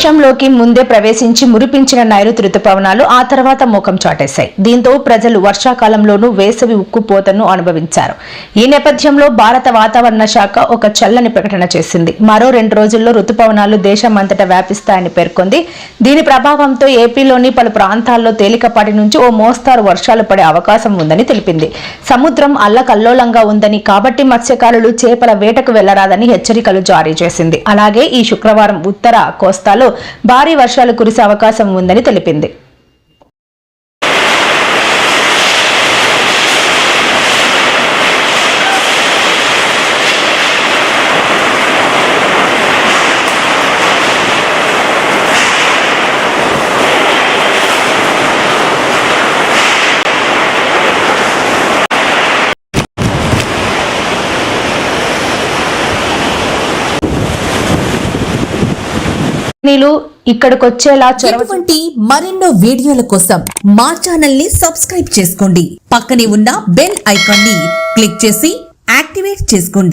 వర్షంలోకి ముందే ప్రవేశించి మురిపించిన నైరుతి రుతుపవనాలు ఆ తర్వాత ముఖం చాటేశాయి. దీంతో ప్రజలు వర్షాకాలంలోనూ వేసవి ఉక్కుపోతను అనుభవించారు. ఈ నేపథ్యంలో భారత వాతావరణ శాఖ ఒక చల్లని ప్రకటన చేసింది. మరో రెండు రోజుల్లో రుతుపవనాలు దేశమంతటా వ్యాపిస్తాయని పేర్కొంది. దీని ప్రభావంతో ఏపీలోని పలు ప్రాంతాల్లో తేలికపాటి నుంచి ఓ మోస్తారు వర్షాలు పడే అవకాశం ఉందని తెలిపింది. సముద్రం అల్లకల్లోలంగా ఉందని కాబట్టి మత్స్యకారులు చేపల వేటకు వెళ్ళరాదని హెచ్చరికలు జారీ చేసింది. అలాగే ఈ శుక్రవారం ఉత్తర కోస్తాలో భారీ వర్షాలు కురిసే అవకాశం ఉందని తెలిపింది. కంపెనీలు ఇక్కడికి వచ్చేలా ఇటువంటి మరెన్నో వీడియోల కోసం మా ఛానల్ని సబ్స్క్రైబ్ చేసుకోండి. పక్కనే ఉన్న బెల్ ఐకాన్ని క్లిక్ చేసి యాక్టివేట్ చేసుకోండి.